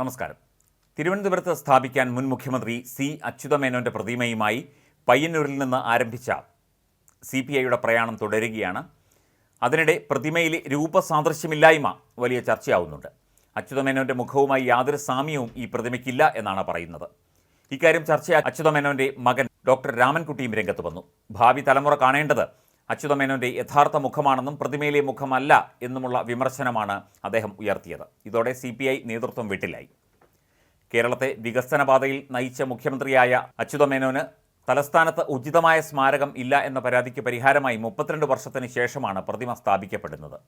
നമസ്കാരം. തിരുവനന്തപുരത്ത് സ്ഥാപിക്കാൻ മുൻ മുഖ്യമന്ത്രി സി അച്യുതമേനോന്റെ പ്രതിമയുമായി പയ്യന്നൂരിൽ നിന്ന് ആരംഭിച്ച സി പി ഐയുടെ പ്രയാണം തുടരുകയാണ്. അതിനിടെ പ്രതിമയിലെ രൂപസാദൃശ്യമില്ലായ്മ വലിയ ചർച്ചയാവുന്നുണ്ട്. അച്യുതമേനോന്റെ മുഖവുമായി യാതൊരു സാമ്യവും ഈ പ്രതിമയ്ക്കില്ല എന്നാണ് പറയുന്നത്. ഇക്കാര്യം ചർച്ച അച്യുതമേനോന്റെ മകൻ ഡോക്ടർ രാമൻകുട്ടിയും രംഗത്ത് വന്നു. ഭാവി തലമുറ കാണേണ്ടത് അച്യുതമേനോന്റെ യഥാർത്ഥ മുഖമാണെന്നും പ്രതിമയിലെ മുഖമല്ല എന്നുമുള്ള വിമർശനമാണ് അദ്ദേഹം ഉയർത്തിയത്. ഇതോടെ സി പി ഐ നേതൃത്വം വിട്ടിലായി. കേരളത്തെ വികസനപാതയിൽ നയിച്ച മുഖ്യമന്ത്രിയായ അച്യുതമേനോന് തലസ്ഥാനത്ത് ഉചിതമായ സ്മാരകം ഇല്ല എന്ന പരാതിക്ക് പരിഹാരമായി മുപ്പത്തിരണ്ട് വർഷത്തിന് ശേഷമാണ് പ്രതിമ സ്ഥാപിക്കപ്പെടുന്നത്.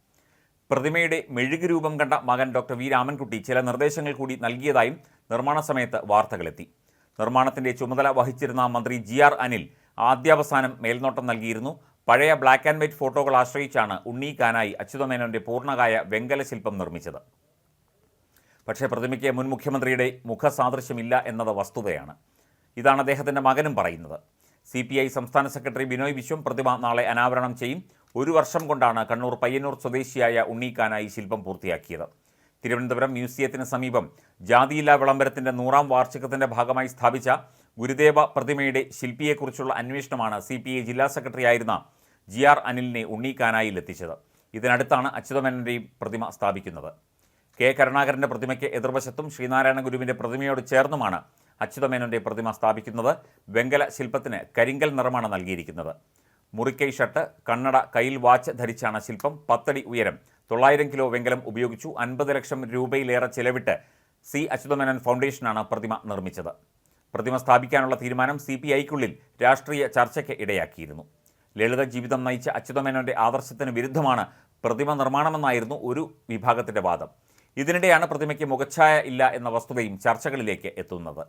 പ്രതിമയുടെ മെഴുകു രൂപം കണ്ട മകൻ ഡോക്ടർ വി. രാമൻകുട്ടി ചില നിർദ്ദേശങ്ങൾ കൂടി നൽകിയതായും നിർമ്മാണ സമയത്ത് വാർത്തകളെത്തി. നിർമ്മാണത്തിന്റെ ചുമതല വഹിച്ചിരുന്ന മന്ത്രി ജി. ആർ. അനിൽ ആദ്യാവസാനം മേൽനോട്ടം നൽകിയിരുന്നു. പഴയ ബ്ലാക്ക് ആൻഡ് വൈറ്റ് ഫോട്ടോകൾ ആശ്രയിച്ചാണ് ഉണ്ണി കാനായി അച്യുതമേനോന്റെ പൂർണകായ വെങ്കല ശില്പം നിർമ്മിച്ചത്. പക്ഷേ പ്രതിമയ്ക്ക് മുൻ മുഖ്യമന്ത്രിയുടെ മുഖസാദൃശ്യമില്ല എന്നത് വസ്തുതയാണ്. ഇതാണ് അദ്ദേഹത്തിന്റെ മകനും പറയുന്നത്. സി പി ഐ സംസ്ഥാന സെക്രട്ടറി ബിനോയ് വിശ്വം പ്രതിമ നാളെ അനാവരണം ചെയ്യും. ഒരു വർഷം കൊണ്ടാണ് കണ്ണൂർ പയ്യന്നൂർ സ്വദേശിയായ ഉണ്ണിക്കാനായി ശില്പം പൂർത്തിയാക്കിയത്. തിരുവനന്തപുരം മ്യൂസിയത്തിന് സമീപം ജാതിയില്ലാ വിളംബരത്തിന്റെ നൂറാം വാർഷികത്തിന്റെ ഭാഗമായി സ്ഥാപിച്ച ഗുരുദേവ പ്രതിമയുടെ ശില്പിയെക്കുറിച്ചുള്ള അന്വേഷണമാണ് സി പി ഐ ജില്ലാ സെക്രട്ടറി ആയിരുന്ന ജി ആർ അനിലിനെ ഉണ്ണിക്കാനായിലെത്തിച്ചത് ഇതിനടുത്താണ് അച്യുതമേനന്റെയും പ്രതിമ സ്ഥാപിക്കുന്നത്. കെ കരുണാകരന്റെ പ്രതിമയ്ക്ക് എതിർവശത്തും ശ്രീനാരായണ ഗുരുവിന്റെ പ്രതിമയോട് ചേർന്നുമാണ് അച്യുതമേനോന്റെ പ്രതിമ സ്ഥാപിക്കുന്നത്. വെങ്കല ശില്പത്തിന് കരിങ്കൽ നിറമാണ് നൽകിയിരിക്കുന്നത്. മുറിക്കൈ ഷർട്ട് കണ്ണട കയ്യിൽ വാച്ച് ധരിച്ചാണ് ശില്പം. പത്തടി ഉയരം തൊള്ളായിരം കിലോ വെങ്കലം ഉപയോഗിച്ചു അൻപത് ലക്ഷം രൂപയിലേറെ ചെലവിട്ട് സി അച്യുതമേനോൻ ഫൗണ്ടേഷനാണ് പ്രതിമ നിർമ്മിച്ചത്. പ്രതിമ സ്ഥാപിക്കാനുള്ള തീരുമാനം സി പി ഐക്കുള്ളിൽ രാഷ്ട്രീയ ചർച്ചയ്ക്ക് ഇടയാക്കിയിരുന്നു. ലളിത ജീവിതം നയിച്ച അച്യുതമേനോന്റെ ആദർശത്തിന് വിരുദ്ധമാണ് പ്രതിമ നിർമ്മാണമെന്നായിരുന്നു ഒരു വിഭാഗത്തിന്റെ വാദം. ഇതിനിടെയാണ് പ്രതിമയ്ക്ക് മുഖച്ഛായ ഇല്ല എന്ന വസ്തുതയും ചർച്ചകളിലേക്ക് എത്തുന്നത്.